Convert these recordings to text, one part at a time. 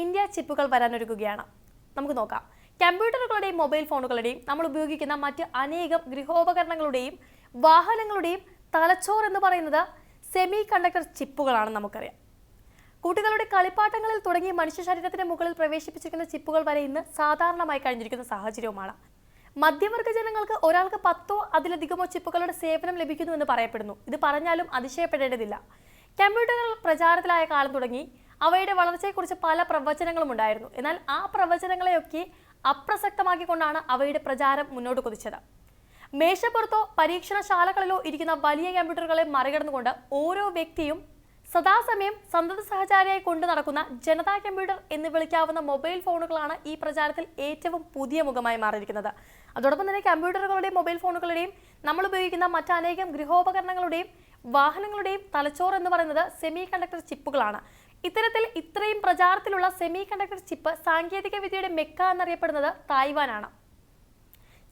India ചിപ്പുകൾ വരാനൊരുക്കുകയാണ് നമുക്ക് നോക്കാം. കമ്പ്യൂട്ടറുകളുടെയും മൊബൈൽ ഫോണുകളുടെയും നമ്മൾ ഉപയോഗിക്കുന്ന മറ്റ് അനേകം ഗൃഹോപകരണങ്ങളുടെയും വാഹനങ്ങളുടെയും തലച്ചോർ എന്ന് പറയുന്നത് സെമി കണ്ടക്ടർ ചിപ്പുകളാണ് നമുക്കറിയാം. കുട്ടികളുടെ കളിപ്പാട്ടങ്ങളിൽ തുടങ്ങി മനുഷ്യ ശരീരത്തിന് മുകളിൽ പ്രവേശിപ്പിച്ചിരിക്കുന്ന ചിപ്പുകൾ വരെ ഇന്ന് സാധാരണമായി കഴിഞ്ഞിരിക്കുന്ന സാഹചര്യവുമാണ്. മധ്യവർഗ ജനങ്ങൾക്ക് ഒരാൾക്ക് പത്തോ അതിലധികമോ ചിപ്പുകളുടെ സേവനം ലഭിക്കുന്നു എന്ന് പറയപ്പെടുന്നു. ഇത് പറഞ്ഞാലും അതിശയപ്പെടേണ്ടതില്ല. കമ്പ്യൂട്ടറുകൾ പ്രചാരത്തിലായ കാലം തുടങ്ങി അവയുടെ വളർച്ചയെക്കുറിച്ച് പല പ്രവചനങ്ങളും ഉണ്ടായിരുന്നു. എന്നാൽ ആ പ്രവചനങ്ങളെയൊക്കെ അപ്രസക്തമാക്കിക്കൊണ്ടാണ് അവയുടെ പ്രചാരം മുന്നോട്ട് കുതിച്ചത്. മേശപ്പുറത്തോ പരീക്ഷണശാലകളിലോ ഇരിക്കുന്ന വലിയ കമ്പ്യൂട്ടറുകളെ മറികടന്നുകൊണ്ട് ഓരോ വ്യക്തിയും സദാസമയം സന്തത സഹചാരിയായി കൊണ്ടു നടക്കുന്ന ജനതാ കമ്പ്യൂട്ടർ എന്ന് വിളിക്കാവുന്ന മൊബൈൽ ഫോണുകളാണ് ഈ പ്രചാരത്തിൽ ഏറ്റവും പുതിയ മുഖമായി മാറിയിരിക്കുന്നത്. അതോടൊപ്പം തന്നെ കമ്പ്യൂട്ടറുകളുടെയും മൊബൈൽ ഫോണുകളുടെയും നമ്മൾ ഉപയോഗിക്കുന്ന മറ്റനേകം ഗൃഹോപകരണങ്ങളുടെയും വാഹനങ്ങളുടെയും തലച്ചോർ എന്ന് പറയുന്നത് സെമി കണ്ടക്ടർ ചിപ്പുകളാണ് ഇത്തരത്തിൽ ഇത്രയും പ്രചാരത്തിലുള്ള സെമി കണ്ടക്ടർ ചിപ്പ് സാങ്കേതിക വിദ്യയുടെ മെക്ക എന്നറിയപ്പെടുന്നത് തായ്വാനാണ്.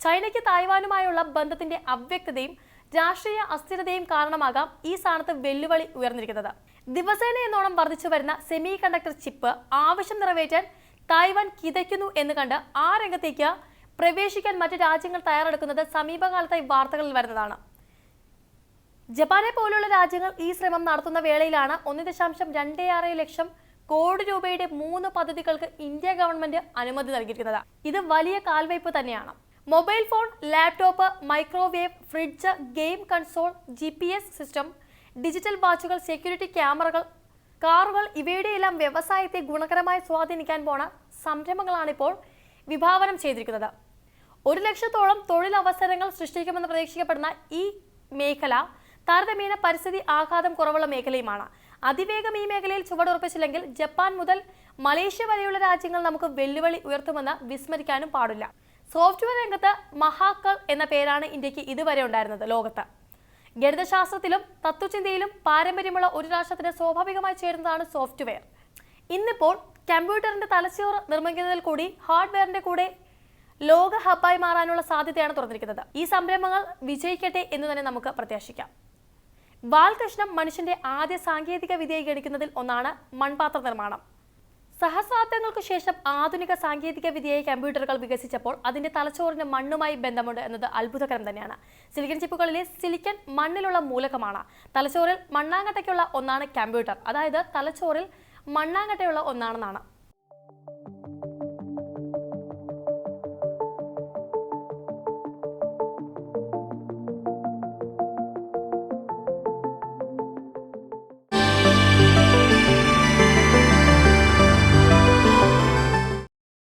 ചൈനയ്ക്ക് തായ്വാനുമായുള്ള ബന്ധത്തിന്റെ അവ്യക്തതയും രാഷ്ട്രീയ അസ്ഥിരതയും കാരണമാകാം ഈ സ്ഥാനത്ത് വെല്ലുവിളി ഉയർന്നിരിക്കുന്നത്. ദിവസേന എന്നോണം വർദ്ധിച്ചു വരുന്ന സെമി കണ്ടക്ടർ ചിപ്പ് ആവശ്യം നിറവേറ്റാൻ തായ്വാൻ കിതയ്ക്കുന്നു എന്ന് കണ്ട് ആ രംഗത്തേക്ക് പ്രവേശിക്കാൻ മറ്റു രാജ്യങ്ങൾ തയ്യാറെടുക്കുന്നത് സമീപകാലത്തായി വാർത്തകളിൽ വരുന്നതാണ്. ജപ്പാനെ പോലുള്ള രാജ്യങ്ങൾ ഈ ശ്രമം നടത്തുന്ന വേളയിലാണ് ഒന്ന് ദശാംശം രണ്ട് ആറ് ലക്ഷം കോടി രൂപയുടെ മൂന്ന് പദ്ധതികൾക്ക് ഇന്ത്യ ഗവൺമെന്റ് അനുമതി നൽകിയിരിക്കുന്നത്. ഇത് വലിയ കാൽവയ്പ് തന്നെയാണ്. Mobile phone laptop microwave fridge game console G system digital വാച്ചുകൾ security ക്യാമറകൾ കാറുകൾ ഇവയുടെയെല്ലാം വ്യവസായത്തെ ഗുണകരമായി സ്വാധീനിക്കാൻ പോണ സംരംഭങ്ങളാണിപ്പോൾ വിഭാവനം ചെയ്തിരിക്കുന്നത്. ഒരു ലക്ഷത്തോളം തൊഴിലവസരങ്ങൾ സൃഷ്ടിക്കുമെന്ന് പ്രതീക്ഷിക്കപ്പെടുന്ന ഈ മേഖല താരതമ്യേന പരിസ്ഥിതി ആഘാതം കുറവുള്ള മേഖലയുമാണ്. അതിവേഗം ഈ മേഖലയിൽ ചുവടുറപ്പിച്ചില്ലെങ്കിൽ ജപ്പാൻ മുതൽ മലേഷ്യ വരെയുള്ള രാജ്യങ്ങൾ നമുക്ക് വെല്ലുവിളി ഉയർത്തുമെന്ന് വിസ്മരിക്കാനും പാടില്ല. സോഫ്റ്റ്വെയർ രംഗത്ത് മഹാക്കൾ എന്ന പേരാണ് ഇന്ത്യയ്ക്ക് ഇതുവരെ ഉണ്ടായിരുന്നത് ലോകത്ത്. ഗണിതശാസ്ത്രത്തിലും തത്വചിന്തയിലും പാരമ്പര്യമുള്ള ഒരു രാഷ്ട്രത്തിന് സ്വാഭാവികമായി ചേരുന്നതാണ് സോഫ്റ്റ്വെയർ. ഇന്നിപ്പോൾ കമ്പ്യൂട്ടറിന്റെ തലച്ചോറ് നിർമ്മിക്കുന്നതിൽ കൂടി ഹാർഡ്വെയറിന്റെ കൂടെ ലോക ഹബ്ബായി മാറാനുള്ള സാധ്യതയാണ് തുറന്നിരിക്കുന്നത്. ഈ സംരംഭങ്ങൾ വിജയിക്കട്ടെ എന്ന് തന്നെ നമുക്ക് പ്രത്യാശിക്കാം. ബാലകൃഷ്ണം മനുഷ്യന്റെ ആദ്യ സാങ്കേതിക വിദ്യയെ ഗണിക്കുന്നതിൽ ഒന്നാണ് മൺപാത്ര നിർമ്മാണം. സഹസ്രാബ്ദങ്ങൾക്ക് ശേഷം ആധുനിക സാങ്കേതിക വിദ്യയെ കമ്പ്യൂട്ടറുകൾ വികസിച്ചപ്പോൾ അതിന്റെ തലച്ചോറിന് മണ്ണുമായി ബന്ധമുണ്ട് എന്നത് അത്ഭുതകരം തന്നെയാണ്. സിലിക്കൺ ചിപ്പുകളിലെ സിലിക്കൺ മണ്ണിലുള്ള മൂലകമാണ്. തലച്ചോറിൽ മണ്ണാങ്കട്ടയ്ക്കുള്ള ഒന്നാണ് കമ്പ്യൂട്ടർ. അതായത് തലച്ചോറിൽ മണ്ണാങ്കട്ടയുള്ള ഒന്നാണെന്നാണ്.